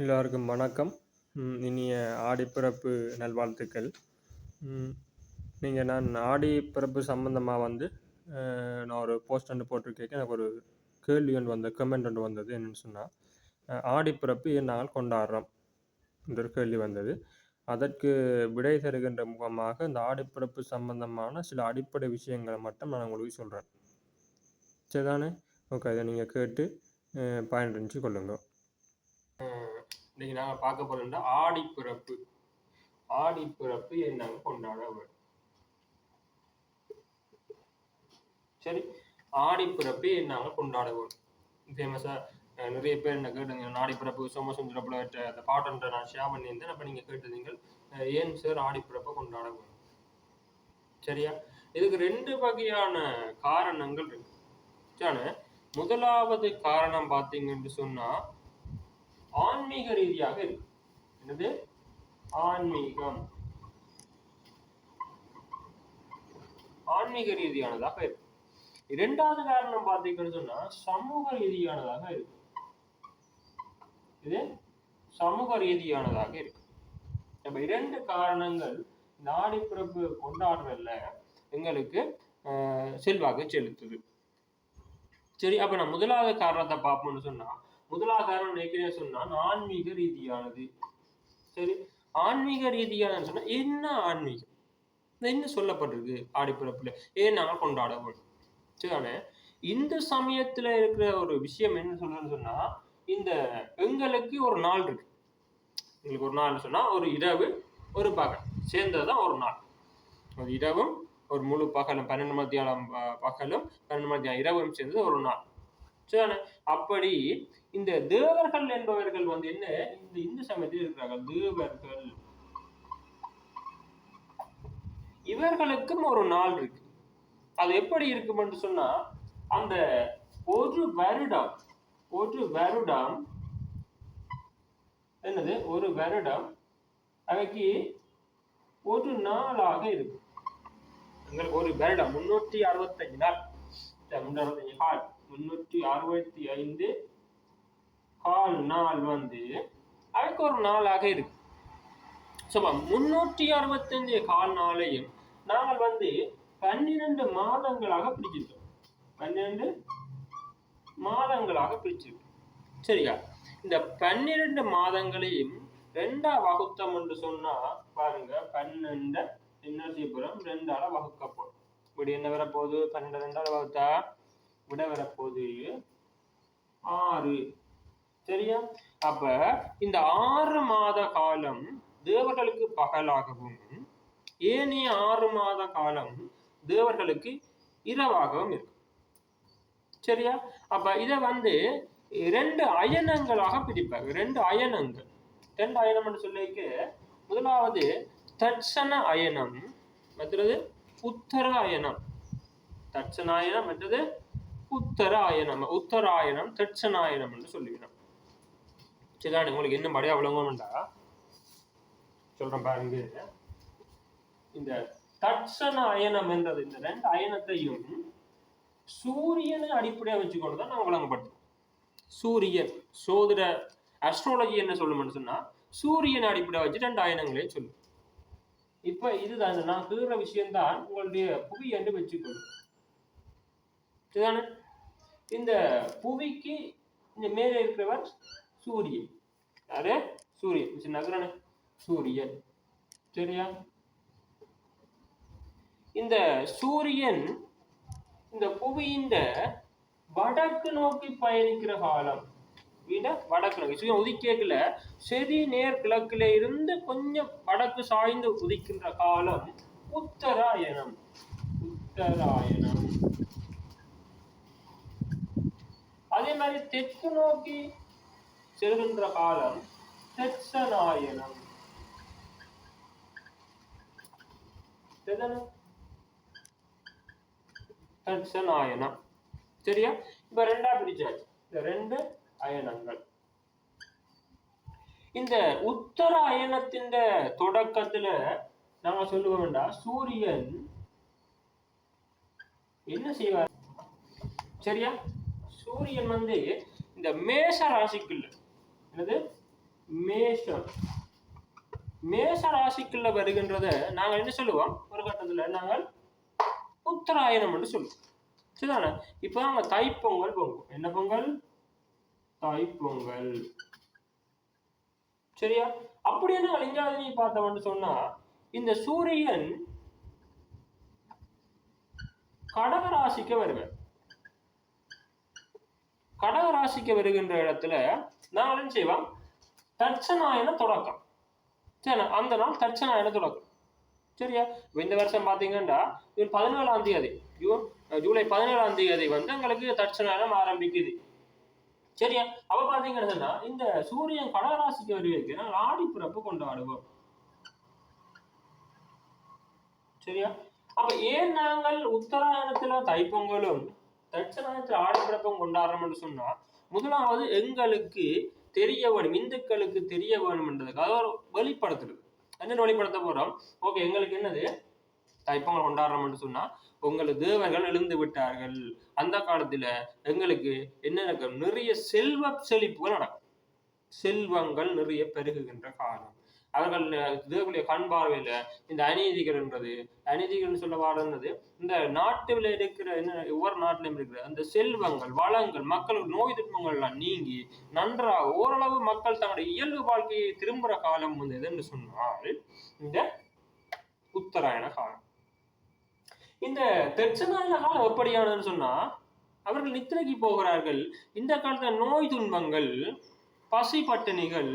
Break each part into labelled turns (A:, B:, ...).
A: எல்லோருக்கும் வணக்கம். இனிய ஆடிப்பிறப்பு நல்வாழ்த்துக்கள். நீங்கள் நான் ஆடிப்பிறப்பு சம்மந்தமாக வந்து நான் ஒரு போஸ்ட் ஒன்று போட்டிருக்கேன். எனக்கு ஒரு கேள்வி ஒன்று வந்த கமெண்ட் ஒன்று வந்தது என்னென்னு சொன்னால் ஆடிப்பிறப்பு ஏன் நாங்கள் கொண்டாடுறோம் என்ற ஒரு கேள்வி வந்தது. அதற்கு விடை தருகின்ற முகமாக இந்த ஆடிப்பிறப்பு சம்பந்தமான சில அடிப்படை விஷயங்களை மட்டும் நான் உங்களுக்கு சொல்கிறேன் சரிதானே? ஓகே இதை நீங்கள் கேட்டு பயன் கொள்ளுங்கள் இன்னைக்கு நாங்கள் பார்க்க போறோம்னா ஆடிப்பிறப்பு. ஆடிப்பிறப்பு என்னங்க கொண்டாட வேண்டும் சரி ஆடிப்பிறப்பு என்னங்க கொண்டாட வேண்டும் ஃபேமஸா நிறைய பேர் என்ன கேட்டுங்க ஆடிப்பிறப்பு புலவற்ற அந்த பாட்டன்ற நான் ஷேர் பண்ணியிருந்தேன். அப்போ நீங்கள் கேட்டிருந்தீங்க ஏன் சார் ஆடிப்பிறப்பை கொண்டாட வேண்டும் சரியா? இதுக்கு ரெண்டு வகையான காரணங்கள் இருக்கு. முதலாவது காரணம் பார்த்தீங்கன்னு சொன்னா ஆன்மீக ரீதியாக இருக்கு. என்னது? ஆன்மீகம். ஆன்மீக ரீதியானதாக இருக்கு. இரண்டாவது காரணம் பார்த்தீங்கன்னு சொன்னா சமூக ரீதியானதாக இருக்கு. இது சமூக ரீதியானதாக இருக்கு. நம்ம இரண்டு காரணங்கள் இந்த ஆடிப்பிறப்பு கொண்டாடுறதுல எங்களுக்கு செல்வாக்கு செலுத்துது. சரி அப்ப நான் முதலாவது காரணத்தை பார்ப்போம்னு சொன்னா முதலாக காரணம் நினைக்கிறேன் சொன்னா ஆன்மீக ரீதியானது. சரி ஆன்மீக ரீதியானது சொன்னா என்ன ஆன்மீகம்? என்ன சொல்லப்பட்டிருக்கு ஆடிப்பிறப்புல ஏன் நாங்கள் கொண்டாட வேண்டும் சரிதானே? இந்த சமயத்துல இருக்கிற ஒரு விஷயம் என்ன சொல்றேன்னு சொன்னா இந்த எங்களுக்கு ஒரு நாள் இருக்கு. எங்களுக்கு ஒரு நாள் சொன்னா ஒரு இரவு ஒரு பகல். சேர்ந்ததுதான் ஒரு நாள். ஒரு இரவும் ஒரு முழு பகலும் பன்னெண்டு மத்தியானம் ப- பகலும் பன்னெண்டு மத்தியானம் இரவும் சேர்ந்தது ஒரு நாள். சரிதானே? அப்படி இந்த தேவர்கள் என்பவர்கள் வந்து என்ன? இந்த இந்து சமயத்தில் இருக்கிறார்கள். தேவர்கள். இவர்களுக்கும் ஒரு நாள் இருக்கு. அது எப்படி இருக்கும் என்று சொன்னா அந்த ஒரு வருடம் ஒரு வருடம் என்னது? ஒரு வருடம் அவைக்கு ஒரு நாளாக இருக்கும். ஒரு வருடம் முன்னூற்றி அறுபத்தஞ்சு நாள். முன்னூற்றி அறுபத்தி ஐந்து கால் நாள் வந்து அதுக்கு ஒரு நாளாக இருக்கு. ஸோ முன்னூற்றி அறுபத்தஞ்சு கால் நாளையும் நாங்கள் வந்து பன்னிரண்டு மாதங்களாக பிரிச்சிருக்கோம் பன்னிரண்டு மாதங்களாக பிரிச்சிருக்கோம். சரியா? இந்த பன்னிரண்டு மாதங்களையும் ரெண்டா வகுத்தம் என்று சொன்னா பாருங்க பன்னெண்டு இன்னசிபுரம் ரெண்டால வகுக்கப்படும். இப்படி என்ன வரப்போகுது? பன்னெண்டு ரெண்டால வகுத்தா? விட வரப்போகுது ஆறு. சரியா? அப்ப இந்த ஆறு மாத காலம் தேவர்களுக்கு பகலாகவும் ஏனைய ஆறு மாத காலம் தேவர்களுக்கு இரவாகவும் இருக்கும். சரியா? அப்ப இத வந்து ரெண்டு அயனங்களாக பிரிப்பாங்க ரெண்டு அயனங்கள். ரெண்டு அயனம் சொல்லிக்கு முதலாவது தட்சண அயனம் மற்றது உத்தர அயனம். தட்சணாயனம் மற்றது உத்தர அயனம் உத்தராயணம் தட்சணாயனம் என்று சொல்லிவிடும். சரிதான் உங்களுக்கு என்ன படையா விளங்கும்டா. சொல்றேன் பாருங்க இந்த தட்சண அயனம் என்றது இந்த ரெண்டு அயனத்தையும் சூரியனை அடிப்படையா வச்சுக்கொண்டு தான் நான் வழங்கப்பட்டோம் சூரியன் சோதிட அஸ்ட்ராலஜி என்ன சொல்லும்னு சொன்னா சூரியனை அடிப்படையா வச்சு ரெண்டு அயனங்களையும் சொல்லும். இப்ப இதுதான் இந்த நான் கீழ விஷயம்தான் உங்களுடைய புவி என்று வச்சுக்கொள்ளும். இதுதானே? இந்த புவிக்கு இந்த மேலே இருக்கிறவர் சூரியன். யாரு? சூரியன். மிஸ்டர் சூரியன். சரியா? இந்த சூரியன் இந்த புவியின் வடக்கு நோக்கி பயணிக்கிற காலம். விட? வடக்கு நோக்கி. சூரியன் உதிக்கல செதி நேர் கிழக்குல இருந்து கொஞ்சம் வடக்கு சாய்ந்து உதிக்கின்ற காலம் உத்தராயணம். உத்தராயணம். அதே மாதிரி தெற்கு நோக்கி செல்கின்ற காலம் தெற்சனாயனம் தட்சநாயனம் சரியா? இப்ப ரெண்டா பிரிச்சாச்சு. இந்த ரெண்டு அயனங்கள். இந்த உத்தர அயனத்தின் தொடக்கத்துல நாங்க சொல்லுவோம்டா வேண்டாம் சூரியன் என்ன செய்வார்? சரியா? சூரியன் வந்து இந்த மேஷ ராசிக்குள்ள என்னது? மேஷம். மேஷ ராசிக்குள்ள வருகின்றத நாங்கள் என்ன சொல்லுவோம்? ஒரு கட்டத்துல நாங்கள் உத்தராயணம் என்று சொல்லுவோம். சரிதானே? இப்போ நாங்கள் தைப்பொங்கல் பொங்கல் என்ன பொங்கல்? தைப்பொங்கல். சரியா? அப்படி என்ன அழிஞ்சாதினி பார்த்தவன்னு சொன்னா இந்த சூரியன் கடக ராசிக்கு வருவேன் கடக ராசிக்கு வருகின்ற இடத்துல நாங்கள் என்ன செய்வோம் தட்சநாயன தொடக்கம். சரி அந்த நாள் தட்சநாயன தொடக்கம். சரியா? இந்த வருஷம் பார்த்தீங்கன்னா ஜூன் பதினேழாம் தேதி. ஜூன் ஜூலை பதினேழாம் தேதி வந்து எங்களுக்கு தட்சநாயனம் ஆரம்பிக்குது. சரியா? அப்ப பாத்தீங்கன்னா இந்த சூரியன் கடகராசிக்கு வருவதற்கு நாங்கள் ஆடி பிறப்பு கொண்டாடுவோம். சரியா? அப்ப ஏன் நாங்கள் உத்தராயணத்துல தைப்பொங்கலும் தட்சநாயனத்துல ஆடி பிறப்பும் கொண்டாடுறோம்னு சொன்னா முதலாவது எங்களுக்கு தெரிய வேணும் இந்துக்களுக்கு தெரிய வேணும்ன்றதுக்காக ஒரு வெளிப்படுத்துறது என்ன வெளிப்படுத்த போறோம்? ஓகே எங்களுக்கு என்னது? தைப்பொங்கல் கொண்டாடுறோம்னு சொன்னா உங்கள் தேவர்கள் எழுந்து விட்டார்கள். அந்த காலத்துல எங்களுக்கு என்ன நடக்கும்? நிறைய செல்வ செழிப்புகள் நடக்கும். செல்வங்கள் நிறைய பெருகுகின்ற காலம். அவர்கள் தேவனுடைய கண் பார்வையில இந்த அநீதிகள் என்றது அநீதிகள் சொல்ல வாடுறது இந்த நாட்டுல இருக்கிற என்ன ஒவ்வொரு நாட்டிலும் இருக்கிற அந்த செல்வங்கள் வளங்கள் மக்களுக்கு நோய் துன்பங்கள் எல்லாம் நீங்கி நன்றாக ஓரளவு மக்கள் தங்களுடைய இயல்பு வாழ்க்கையை திரும்புற காலம் வந்து எதுன்னு சொன்னால் இந்த உத்தராயண காலம். இந்த தட்சநாயன காலம் எப்படியானதுன்னு சொன்னா அவர்கள் நித்திரைக்கு போகிறார்கள். இந்த காலத்துல நோய் துன்பங்கள் பசி பட்டினிகள்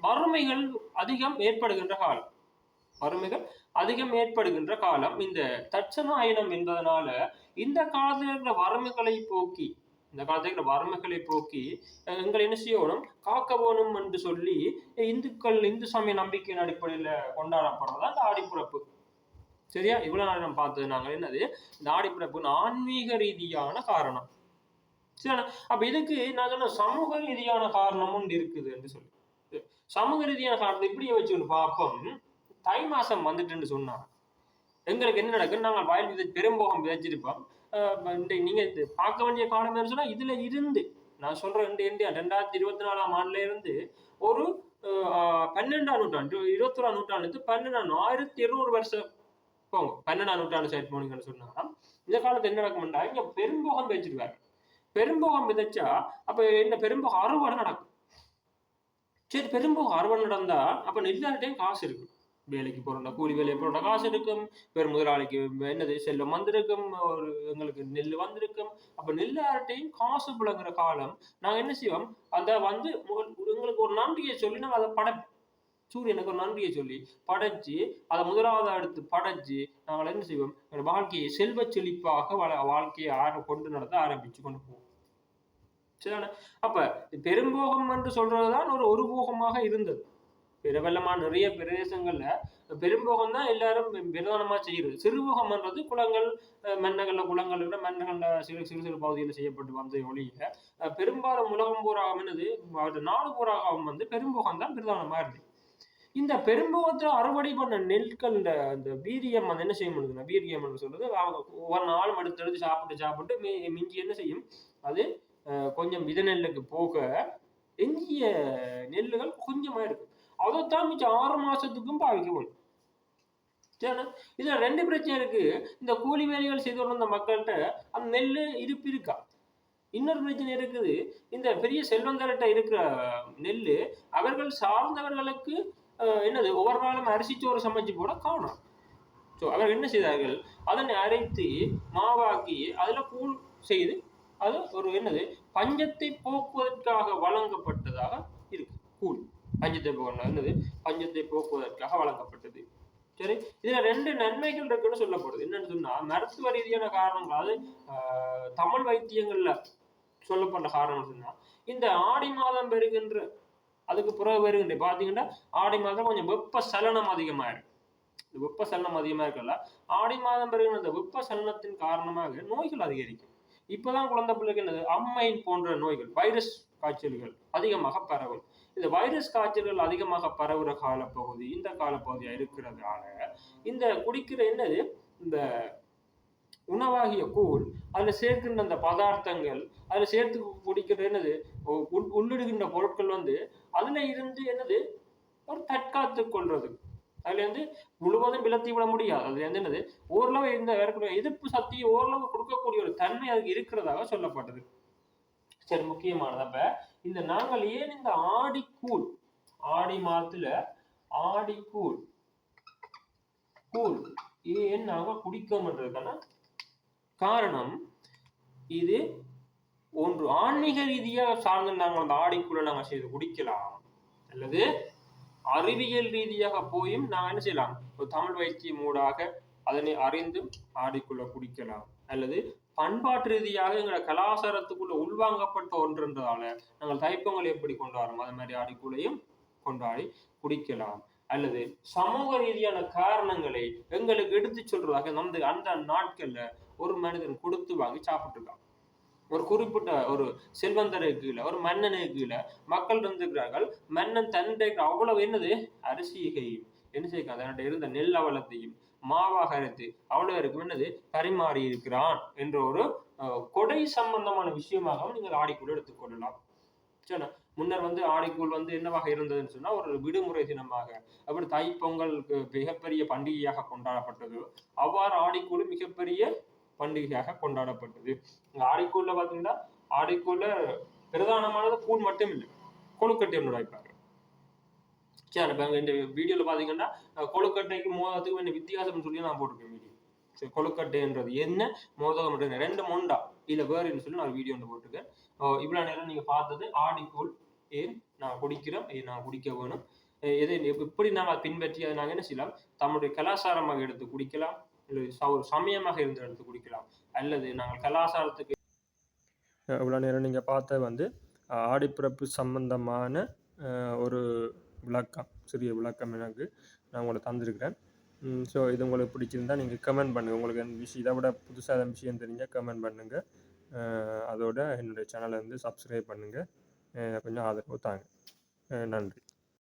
A: வறுமைகள் அதிகம் ஏற்படுகின்ற காலம். வறுமைகள் அதிகம் ஏற்படுகின்ற காலம். இந்த தட்சணாயனம் என்பதனால இந்த காலத்தில் இருக்கிற வறுமைகளை போக்கி இந்த காலத்தில் இருக்கிற வறுமைகளை போக்கி எங்களை என்ன செய்யணும்? காக்க வேணும் என்று சொல்லி இந்துக்கள் இந்து சமய நம்பிக்கையின் அடிப்படையில் கொண்டாடப்படுறதா இந்த ஆடிப்புறப்பு. சரியா? இவ்வளவு நாள் நம்ம பார்த்தது நாங்கள் என்னது? இந்த ஆடிப்பிறப்பு ஆன்மீக ரீதியான காரணம். சரி அப்ப இதுக்கு நான் சொன்ன சமூக ரீதியான காரணமும் இருக்குது என்று சொல்லி. சமூக ரீதியான காரணத்தை இப்படியே வச்சு பார்ப்போம். தை மாசம் வந்துட்டுன்னு சொன்னாங்க எங்களுக்கு என்ன நடக்குது? நாங்கள் வயல் விதை பெரும்போகம் விதைச்சிருப்போம். நீங்கள் நீங்க இது பார்க்க வேண்டிய காலம் என்ன சொன்னா இதுல இருந்து நான் சொல்றேன் இந்தியா ரெண்டாயிரத்தி இருபத்தி நாலாம் ஆண்டுல இருந்து ஒரு பன்னெண்டாம் நூற்றாண்டு இருபத்தொராம் நூற்றாண்டு பன்னெண்டாம் ஆயிரத்தி இருநூறு வருஷம் போங்க. பன்னெண்டாம் நூற்றாண்டு சைட் போனீங்கன்னு சொன்னாங்கன்னா இந்த காலத்தில் என்ன நடக்கும்டா இங்க பெரும்போகம் வச்சிருக்காரு பெரும்போகம் விதைச்சா அப்ப என்ன பெரும்போகம் அறுவடை நடக்கும். சரி பெரும்போகம் அறுவடை நடந்தா அப்ப நெல்லார்ட்டையும் காசு இருக்கும். வேலைக்கு போறோம்னா கூலி வேலைக்கு போறோம்னா காசு இருக்கும். பெரும் முதலாளிக்கு என்னது செல்லம் வந்திருக்கும் ஒரு எங்களுக்கு நெல் வந்திருக்கும். அப்ப நெல்லார்ட்டையும் காசு புழங்குற காலம் நாங்க என்ன செய்வோம்? அதை வந்து முதல் எங்களுக்கு ஒரு நன்றியை சொல்லி நாங்க அதை படைப்போம் சூரியனுக்கு ஒரு நன்றியை சொல்லி படைச்சு அதை முதலாவது எடுத்து படைச்சு நாங்கள் என்ன செய்வோம்? வாழ்க்கையை செல்வச் செழிப்பாக வள வாழ்க்கையை ஆர கொண்டு நடத்த ஆரம்பிச்சு கொண்டு போவோம். சரிதானே அப்ப பெரும்போகம் என்று சொல்றதுதான் ஒரு ஒரு போகமாக இருந்தது. பிரபலமா நிறைய பிரதேசங்கள்ல பெரும்போகம் தான் எல்லாரும் பிரதானமா செய்யறது. சிறுபோகம்ன்றது குளங்கள் அஹ் மன்னகல்ல குளங்கள் விட மன்னகல்ல சிறு சிறு சிறு பகுதியில் செய்யப்பட்டு வந்த ஒளியில பெரும்பாலும் உலகம் பூராகவும் என்னது நாலு பூராகவும் வந்து பெரும்போகம் தான் பிரதானமா இருந்தது. இந்த பெரும்போகத்துல அறுவடை பண்ண நெற்கள் இந்த இந்த வீரியம் அது என்ன செய்ய முடியுதுன்னா வீரியம் என்று சொல்றது அவங்க ஒவ்வொரு நாளும் எடுத்து எடுத்து சாப்பிட்டு சாப்பிட்டு மிஞ்சி என்ன செய்யும்? அது கொஞ்சம் வித நெல்லுக்கு போக எஞ்சிய நெல்லுகள் கொஞ்சமா இருக்கும். அதைத்தான் மிச்சம் ஆறு மாசத்துக்கும் பாவிக்க சரிண்ணா இதுல ரெண்டு பிரச்சனை இருக்கு. இந்த கூலி வேலைகள் செய்து கொண்டு வந்த மக்கள்கிட்ட அந்த நெல் இருப்பு இருக்கா? இன்னொரு பிரச்சனை இருக்குது. இந்த பெரிய செல்வங்கர்கிட்ட இருக்கிற நெல் அவர்கள் சார்ந்தவர்களுக்கு என்னது ஒவ்வொரு நாளும் அரிசி சோறு சமைச்சு போட காணும். ஸோ அவர்கள் என்ன செய்தார்கள்? அதனை அரைத்து மாவாக்கி அதில் கூழ் செய்து அது ஒரு என்னது? பஞ்சத்தை போக்குவதற்காக வழங்கப்பட்டதாக இருக்கு. கூழ் பஞ்சத்தை போக என்னது? பஞ்சத்தை போக்குவதற்காக வழங்கப்பட்டது. சரி இதுல ரெண்டு நன்மைகள் இருக்குன்னு சொல்லப்படுது. என்னன்னு சொன்னா மருத்துவ ரீதியான காரணங்கள் அதாவது தமிழ் வைத்தியங்கள்ல சொல்லப்பட்ட காரணம் சொன்னா இந்த ஆடி மாதம் பெறுகின்ற அதுக்கு பிறகு வருகின்ற பாத்தீங்கன்னா ஆடி மாதம் கொஞ்சம் வெப்ப சலனம் அதிகமா இருக்கு இந்த வெப்ப சலனம் அதிகமா இருக்கல ஆடி மாதம் பெறுகின்ற இந்த வெப்ப சலனத்தின் காரணமாக நோய்கள் அதிகரிக்கும். இப்போதான் குழந்தை பிள்ளைக்கு என்னது? அம்மை போன்ற நோய்கள் வைரஸ் காய்ச்சல்கள் அதிகமாக பரவும். இந்த வைரஸ் காய்ச்சல்கள் அதிகமாக பரவுற காலப்பகுதி இந்த காலப்பகுதியாக இருக்கிறதால இந்த குடிக்கிற என்னது? இந்த உணவாகிய கூழ் அதில் சேர்க்கின்ற அந்த பதார்த்தங்கள் அதில் சேர்த்து குடிக்கிற என்னது? உள்ளிடுகின்ற பொருட்கள் வந்து அதில் இருந்து என்னது? ஒரு தற்காத்து கொள்றது அதுல இருந்து முழுவதும் விலத்தி விட முடியாது. அது என்னது? ஓரளவு இந்த இருக்கக்கூடிய எதிர்ப்பு சக்தியை ஓரளவு கொடுக்கக்கூடிய ஒரு தன்மை அதுக்கு இருக்கிறதாக சொல்லப்பட்டது. சரி முக்கியமானது. அப்ப இந்த நாங்கள் ஏன் இந்த ஆடிக்கூழ் ஆடி மாதத்துல ஆடிக்கூழ் கூழ் ஏன் நாங்கள் குடிக்கோம்ன்றதுக்கான காரணம் இது ஒன்று. ஆன்மீக ரீதியாக சார்ந்து நாங்கள் அந்த ஆடிக்குள்ள நாங்கள் செய்து குடிக்கலாம் அல்லது அறிவியல் ரீதியாக போயும் நாங்கள் என்ன செய்யலாம்? ஒரு தமிழ் வைத்தியம் ஊடாக அதனை அறிந்தும் ஆடிக்குள்ள குடிக்கலாம். அல்லது பண்பாட்டு ரீதியாக எங்களோட கலாச்சாரத்துக்குள்ள உள்வாங்கப்பட்ட ஒன்றுன்றதால நாங்கள் தைப்பொங்கல் எப்படி கொண்டாடுறோம் அது மாதிரி ஆடிக்குள்ளையும் கொண்டாடி குடிக்கலாம். அல்லது சமூக ரீதியான காரணங்களை எங்களுக்கு எடுத்து சொல்றதாக நமது அந்த நாட்கள்ல ஒரு மனிதன் கொடுத்து வாங்கி சாப்பிட்டுருக்கான். ஒரு குறிப்பிட்ட ஒரு செல்வந்தருக்கு கீழே ஒரு மன்னனுக்கு கீழே மக்கள் இருந்திருக்கிறார்கள் மன்னன் தன்னுடைய அவ்வளவு என்னது? அரிசியையும் என்ன செய்ய தன்னுடைய இருந்த நெல் அவலத்தையும் மாவாக அரைத்து அவ்வளவு இருக்கும் என்னது? பரிமாறி இருக்கிறான் என்ற ஒரு கொடை சம்பந்தமான விஷயமாகவும் நீங்கள் ஆடிக்குள் எடுத்துக்கொள்ளலாம் சரி முன்னர் வந்து ஆடிக்கூழ் வந்து என்னவாக இருந்ததுன்னு சொன்னா ஒரு விடுமுறை தினமாக. அப்படி தைப்பொங்கல் மிகப்பெரிய பண்டிகையாக கொண்டாடப்பட்டது. அவ்வாறு ஆடிக்கூழ் மிகப்பெரிய பண்டிகையாக கொண்டாடப்பட்டது. ஆடிக்கூழ்ல பாத்தீங்கன்னா ஆடிக்கூழ்ல பிரதானமானது கூழ் மட்டும் இல்லை. கொழுக்கட்டை ஒன்று சரி இப்போ இந்த வீடியோவில் பார்த்தீங்கன்னா கொழுக்கட்டைக்கு மோதத்துக்கு என்ன வித்தியாசம்னு சொல்லி நான் போட்டிருக்கேன் வீடியோ சரி கொழுக்கட்டைன்றது என்ன? மோதகம் ரெண்டு மொண்டா இல்லை வேறுன்னு சொல்லி நான் வீடியோ ஒன்று போட்டிருக்கேன். இவ்வளோ நேரம் நீங்கள் பார்த்தது ஆடிக்கூழ் ஏன் நான் குடிக்கிறோம். ஏன் நான் குடிக்க வேணும். எதை எப்படி நாங்கள் பின்பற்றி அதை நாங்கள் என்ன செய்யலாம்? தம்முடைய கலாச்சாரமாக எடுத்து குடிக்கலாம். இல்லை ச- ஒரு சமயமாக இருந்து எடுத்து குடிக்கலாம். அல்லது நாங்கள் கலாச்சாரத்துக்கு இவ்வளோ நேரம் நீங்கள் பார்த்த வந்து ஆடிப்பிறப்பு சம்பந்தமான ஒரு விளக்கம் சிறிய விளக்கம் எனக்கு நான் உங்களுக்கு தந்திருக்கிறேன். ஸோ இது உங்களுக்கு பிடிச்சிருந்தா நீங்கள் கமெண்ட் பண்ணுங்கள் உங்களுக்கு அந்த விஷயம் இதை விட புதுசாக எதாவது விஷயம் தெரிஞ்சால் கமெண்ட் பண்ணுங்கள் அதோட என்னுடைய சேனலை வந்து சப்ஸ்கிரைப் பண்ணுங்கள் கொஞ்சம் ஆதரவு தாங்க. நன்றி.